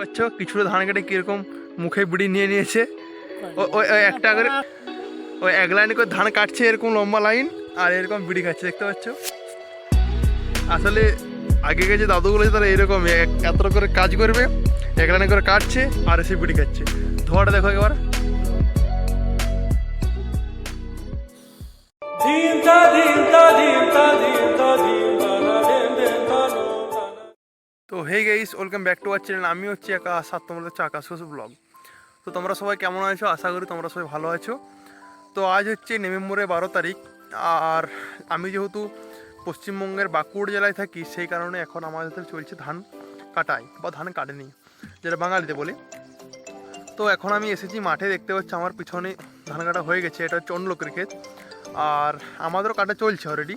পাচ্ছ? কিছুটা ধান কেটে কীরকম মুখে বিড়ি নিয়ে নিয়েছে। ওই একটা করে ওই এক লাইনে করে ধান কাটছে এরকম লম্বা লাইন, আর এরকম বিড়ি খাচ্ছে, দেখতে পাচ্ছ? আসলে আগে যে দাদুগুলো তারা এরকম এত করে কাজ করবে, এক লাইনে করে কাটছে, আর এসে বিড়ি খাচ্ছে। ধোয়াটা দেখো একবার। তো hey guys welcome back to our channel আমি হচ্ছি একা সাত তোমাদের হচ্ছে আকাশ ঘোষ ব্লগ তো, তোমরা সবাই কেমন আছো? আশা করি তোমরা সবাই ভালো আছো। তো, আজ হচ্ছে নভেম্বরের বারো তারিখ, আর আমি যেহেতু পশ্চিমবঙ্গের বাঁকুড় জেলায় থাকি, সেই কারণে এখন আমাদের চলছে ধান কাটাই, বা ধান কাটেনি, যেটা বাঙালিতে বলি। তো, এখন আমি এসেছি মাঠে, দেখতে পাচ্ছি আমার পিছনে ধান কাটা হয়ে গেছে, এটা হচ্ছে অন্য লোকের ক্ষেত। আর আমাদেরও কাটা চলছে অলরেডি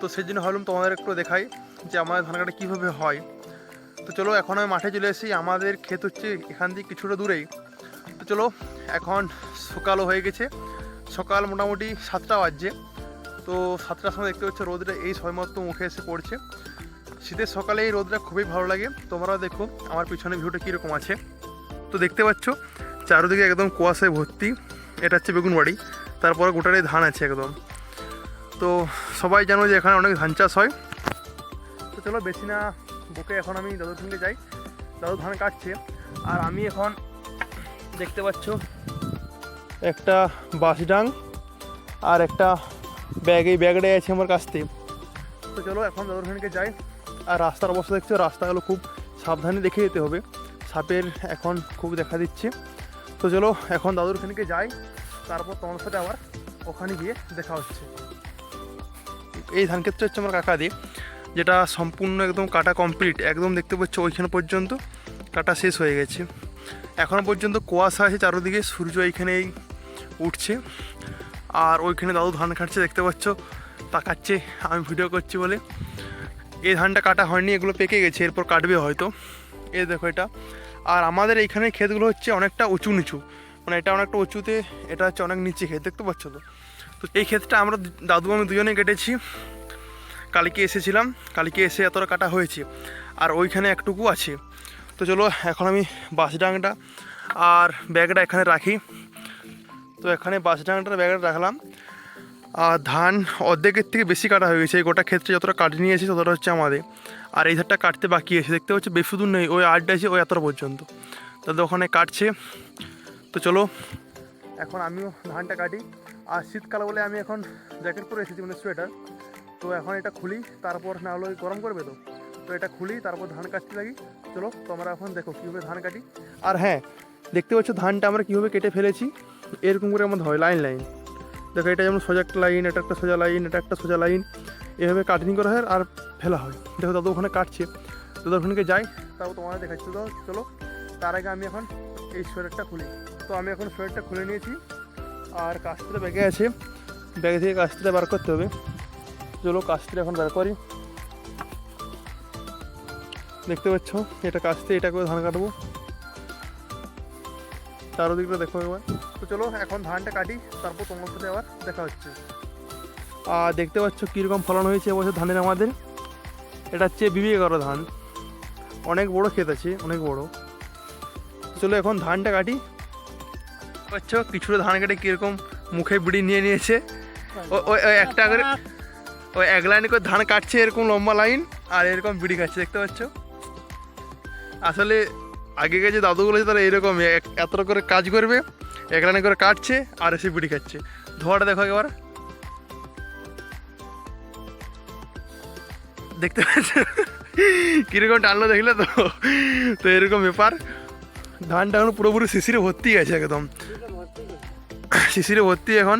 তো, সেই জন্য ভাবলাম তোমাদের একটু দেখাই যে আমাদের ধান কাটা কীভাবে হয়। তো চলো, এখন আমি মাঠে চলে এসেছি। আমাদের ক্ষেত হচ্ছে এখান থেকে কিছুটা দূরেই। তো চলো, এখন সকালও হয়ে গেছে। সকাল মোটামুটি সাতটা বাজছে। তো সাতটার সময় দেখতে পাচ্ছ, রোদটা এই সময়মতো মুখে এসে পড়ছে। শীতের সকালে এই রোদটা খুবই ভালো লাগে। তোমরাও দেখো, আমার পিছনে ভিউটা কীরকম আছে। তো দেখতে পাচ্ছ, চারিদিকে একদম কুয়াশায় ভর্তি। এটা হচ্ছে বেগুনবাড়ি। তারপরে গোটাটাই ধান আছে একদম। তো সবাই জানো যে এখানে অনেক ধান চাষ হয়। তো চলো, বেশি না বুকে এখন আমি দাদুর সঙ্গে যাই। দাদু ধান কাটছে, আর আমি এখন দেখতে পাচ্ছ একটা বাঁশডাং আর একটা ব্যাগ, এই ব্যাগটাই আছে আমার কাছতে তো চলো এখন দাদুর সঙ্গে যাই, আর রাস্তার অবস্থা দেখছ, রাস্তাগুলো খুব সাবধানে দেখে যেতে হবে। সাপের এখন খুব দেখা দিচ্ছে। তো চলো এখন দাদুর খানিকে যাই, তারপর তোমার সাথে আবার ওখানে গিয়ে দেখা হচ্ছে। এই ধান ক্ষেত্রে হচ্ছে আমার কাকা দিয়ে যেটা সম্পূর্ণ একদম কাটা কমপ্লিট একদম দেখতে পাচ্ছ ওইখানে পর্যন্ত কাটা শেষ হয়ে গেছে। এখনও পর্যন্ত কুয়াশা আছে, চারোদিকে সূর্য এইখানেই উঠছে। আর ওইখানে দাদু ধান কাটছে, দেখতে পাচ্ছ, তাকাচ্ছে, আমি ভিডিও করছি বলে। এই ধানটা কাটা হয়নি, এগুলো পেকে গেছে, এরপর কাটবে হয়তো। এই দেখো এটা। আর আমাদের এইখানে ক্ষেতগুলো হচ্ছে অনেকটা উঁচু নিচু। মানে এটা অনেকটা উঁচুতে, এটা হচ্ছে অনেক নিচে ক্ষেত, দেখতে পাচ্ছ তো? তো এই ক্ষেতটা আমরা দাদু আমি দুজনে কেটেছি। কালকে এসেছিলাম, কালকে এসে এতটা কাটা হয়েছে, আর ওইখানে একটুকু আছে। তো চলো, এখন আমি বাঁশডাংটা আর ব্যাগটা এখানে রাখি। তো এখানে বাঁশডাংটার ব্যাগটা রাখলাম। আর ধান অর্ধেকের থেকে বেশি কাটা হয়ে গেছে, এই গোটা ক্ষেত্রে যতটা কাটি নিয়েছি ততটা হচ্ছে আমাদের। আর এই ধারটা কাটতে বাকি আছে, দেখতে পাচ্ছি, বেশি দূর নেই, ওই আটটা আছে, ওই এতটা পর্যন্ত। তাদের ওখানে কাটছে। তো চলো, এখন আমিও ধানটা কাটি। আর শীতকাল বলে আমি এখন জ্যাকেট পরে এসেছি মানে সোয়েটার তো এখন এটা খুলি, তারপর না হলে গরম করবে তো। তো এটা খুলি, তারপর ধান কাটতে লাগি। চলো, তোমরা এখন দেখো কীভাবে ধান কাটি। আর হ্যাঁ দেখতে পাচ্ছ ধানটা আমরা কীভাবে কেটে ফেলেছি। এরকম করে আমাদের হয়, লাইন লাইন। দেখো, এটা যেমন সোজা একটা লাইন, এটা একটা সোজা লাইন, এটা একটা সোজা লাইন। এভাবে কাটিং করা হয় আর ফেলা হয়। দেখো, দাদু ওখানে কাটছে। দাদু ওখানে যাই তারপর তোমাদের দেখাচ্ছি। তো চলো, তার আগে আমি এখন এই সোয়েটারটা খুলি। তো আমি এখন সোয়েটারটা খুলে নিয়েছি। আর কাস্তিটা ব্যাগে আছে। ব্যাগে থেকে কাস্তিটা বার করতে হবে। চলো কাস্তিটা এখন বের করি দেখতে পাচ্ছ, এটা কাস্তে এটা করে ধান কাটবো। চারোদিকটা দেখো একবার। তো চলো, এখন ধানটা কাটি, তারপর তোমার সাথে আবার দেখা হচ্ছে। আর দেখতে পাচ্ছ কীরকম ফলন হয়েছে এবছর ধানের আমাদের। এটা হচ্ছে বিবি ধান। অনেক বড় ক্ষেত আছে, অনেক বড়। চলো, এখন ধানটা কাটি। পাচ্ছ, কিছুটা ধান কেটে কীরকম মুখে বিড়ি নিয়ে নিয়েছে। ওই একটা করে ওই এক লাইনে করে ধান কাটছে এরকম লম্বা লাইন, আর এরকম বিড়ি খাচ্ছে, দেখতে পাচ্ছ? আসলে আগে যে দাদুগুলো তারা এরকম এত করে কাজ করবে, এক লাইনে করে কাটছে, আর এসে বিড়ি খাচ্ছে। ধোয়াটা দেখো একবার। দেখতে পাচ্ছ? কীরকম টানলো দেখলে তো? তো এরকম ব্যাপার। ধানটা এখন পুরোপুরি শিশিরে ভর্তি আছে একদম। শিশিরে ভর্তি এখন।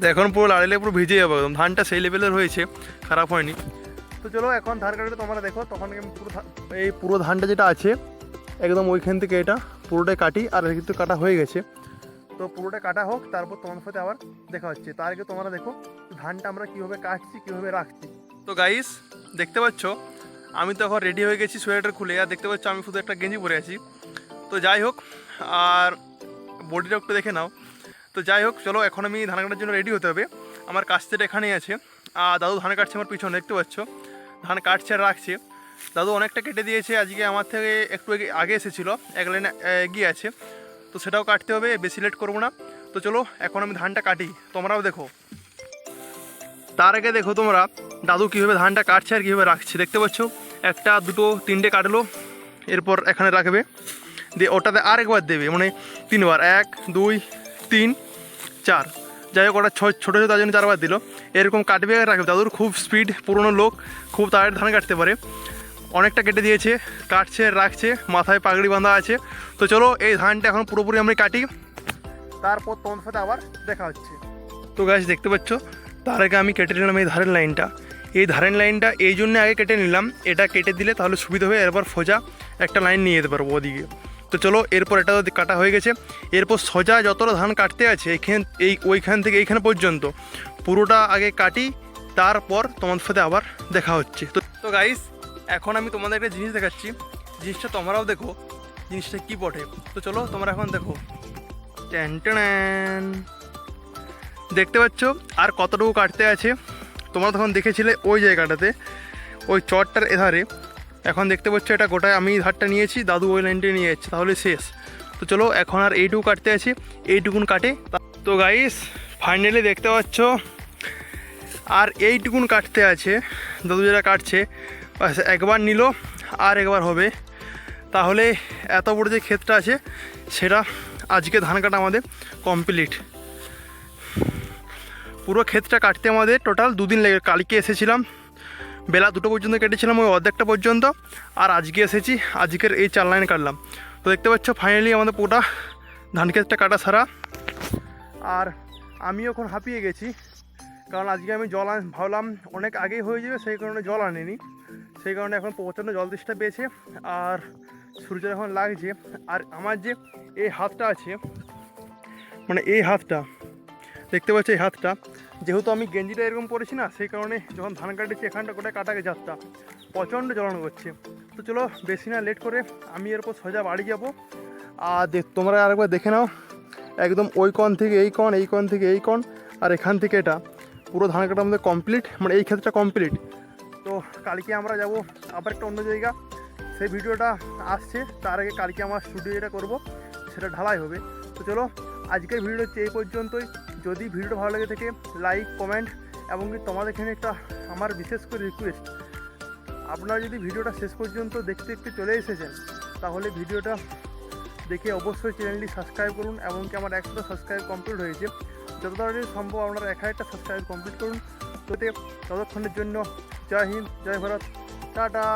তো এখন পুরো লাড়িলে পুরো ভিজে যাবে একদম। ধানটা সেই লেভেলের হয়েছে, খারাপ হয়নি। তো চলো এখন ধান কাটলে তোমরা দেখো, তখন পুরো এই পুরো ধানটা যেটা আছে, একদম ওইখান থেকে এটা পুরোটাই কাটি, আর কিন্তু কাটা হয়ে গেছে। তো পুরোটা কাটা হোক, তারপর তোমার সাথে আবার দেখা হচ্ছে। তার আগে তোমরা দেখো, ধানটা আমরা কীভাবে কাটছি, কীভাবে রাখছি। তো গাইস দেখতে পাচ্ছ, আমি তো এখন রেডি হয়ে গেছি সোয়েটার খুলে, আর দেখতে পাচ্ছ আমি শুধু একটা গেঞ্জি পরে আছি। তো যাই হোক, আর বডিটা একটু দেখে নাও। তো যাই হোক, চলো এখন আমি ধান কাটার জন্য রেডি হতে হবে। আমার কাস্তেটা এখানেই আছে। আর দাদু ধান কাটছে আমার পিছনে, দেখতে পাচ্ছ? ধান কাটছে আর রাখছে। দাদু অনেকটা কেটে দিয়েছে, আজকে আমার থেকে একটু আগে এসেছিল, এক লাইনে এগিয়ে আছে। তো সেটাও কাটতে হবে, বেশি লেট করব না। তো চলো, এখন আমি ধানটা কাটি, তোমরাও দেখো। তার আগে দেখো তোমরা, দাদু কীভাবে ধানটা কাটছে আর কীভাবে রাখছে, দেখতে পাচ্ছ? একটা, দুটো, তিনটে কাটলো, এরপর এখানে রাখবে। দিয়ে ওটাতে আর একবার দেবে মানে তিনবার, এক, দুই তিন, চার। যাই হোক ওটা ছোটো ছোটো তার জন্য চারবার দিল। এরকম কাটবে রাখবে। দাদুর খুব স্পিড পুরনো লোক, খুব তাড়াতাড়ি ধান কাটতে পারে। অনেকটা কেটে দিয়েছে, কাটছে, রাখছে, মাথায় পাগড়ি বাঁধা আছে। তো চলো, এই ধানটা এখন পুরোপুরি আমি কাটি। তারপর তোমার সাথে আবার দেখা হচ্ছে। তো গাছ দেখতে পাচ্ছ, তার আগে আমি কেটে নিলাম এই ধারের লাইনটা। এই ধারের লাইনটা এই জন্য আগে কেটে নিলাম। এটা কেটে দিলে তাহলে সুবিধা হবে, এরপর ফোজা একটা লাইন নিয়ে যেতে পারব ওদিকে। তো চলো। এরপর এটা কাটা হয়ে গেছে, এরপর সোজা যতটা ধান কাটতে আছে এইখান এই, ওইখান থেকে এইখানে পর্যন্ত পুরোটা আগে কাটি, তারপর তোমাদের সাথে আবার দেখা হচ্ছে। তো তো গাইস এখন আমি তোমাদের একটা জিনিস দেখাচ্ছি। জিনিসটা তোমরাও দেখো, জিনিসটা কী বটে? তো চলো, তোমরা এখন দেখো। ট্যান দেখতে পাচ্ছ? আর কতটুকু কাটতে আছে? তোমরা তখন দেখেছিলে ওই জায়গাটাতে, ওই চটটার এধারে। এখন দেখতে পাচ্ছ এটা গোটায় আমি ধারটা নিয়েছি, দাদু ওই লাইনটা নিয়ে যাচ্ছে, তাহলে শেষ। তো চলো, এখন আর এইটুকু কাটতে আছে, এইটুকুন কাটে। তো গাইস ফাইনালি দেখতে পাচ্ছ, আর এইটুকুন কাটতে আছে, দাদু যেটা কাটছে একবার নিল, আর একবার হবে। তাহলে এত বড় যে ক্ষেতটা আছে, সেটা আজকে ধান কাটা আমাদের কমপ্লিট পুরো ক্ষেতটা কাটতে আমাদের টোটাল দুদিন লেগে কালকে এসেছিলাম বেলা দুটো পর্যন্ত কেটেছিলাম, ওই অর্ধেকটা পর্যন্ত। আর আজকে এসেছি, আজকের এই চার লাইন কাটলাম। তো দেখতে পাচ্ছ ফাইনালি আমাদের পোটা ধান ক্ষেতটা কাটা সারা। আর আমি এখন হাঁপিয়ে গেছি, কারণ আজকে আমি জল আন ভাবলাম অনেক আগেই হয়ে যাবে, সেই কারণে জল আনিনি। সেই কারণে এখন প্রচণ্ড জল তেষ্টা পেয়েছে, আর সূর্য এখন লাগছে। আর আমার যে এই হাতটা আছে মানে এই হাতটা, দেখতে পাচ্ছ এই হাতটা যেহেতু আমি গেঞ্জিটা এরকম পরেছি না, সেই কারণে যখন ধান কাটেছি, এখানটা গোটায় কাটা গেছে হাতটা প্রচণ্ড জ্বলন করছে। তো চলো, বেশি না লেট করে আমি এরপর সোজা বাড়ি যাব। আর দেখ, তোমরা আরেকবার দেখে নাও, একদম ওই কণ থেকে এই কণ এই কণ থেকে এই কণ, আর এখান থেকে এটা। পুরো ধান কাটা আমাদের কমপ্লিট মানে এই ক্ষেত্রটা কমপ্লিট তো কালকে আমরা যাব আবার একটা অন্য জায়গা। সেই ভিডিওটা আসছে, তার আগে কালকে আমার স্টুডিও যেটা করব, সেটা ঢালাই হবে। তো চলো, আজকের ভিডিও হচ্ছে এই পর্যন্তই। যদি ভিডিওটা ভালো লাগে থাকে লাইক কমেন্ট এবং তোমাদের এখানে একটা আমার বিশেষ করে রিকোয়েস্ট আপনারা যদি ভিডিওটা শেষ পর্যন্ত দেখতে দেখতে চলে এসেছেন, তাহলে ভিডিওটা দেখে অবশ্যই চ্যানেলটি সাবস্ক্রাইব করুন এবং কি আমার একশোটা সাবস্ক্রাইব কমপ্লিট হয়েছে। যত তাড়াতাড়ি সম্ভব আপনারা এক হাজারটা সাবস্ক্রাইব কমপ্লিট করুন। তোতে ততক্ষণের জন্য জয় হিন্দ, জয় ভারত, টাটা।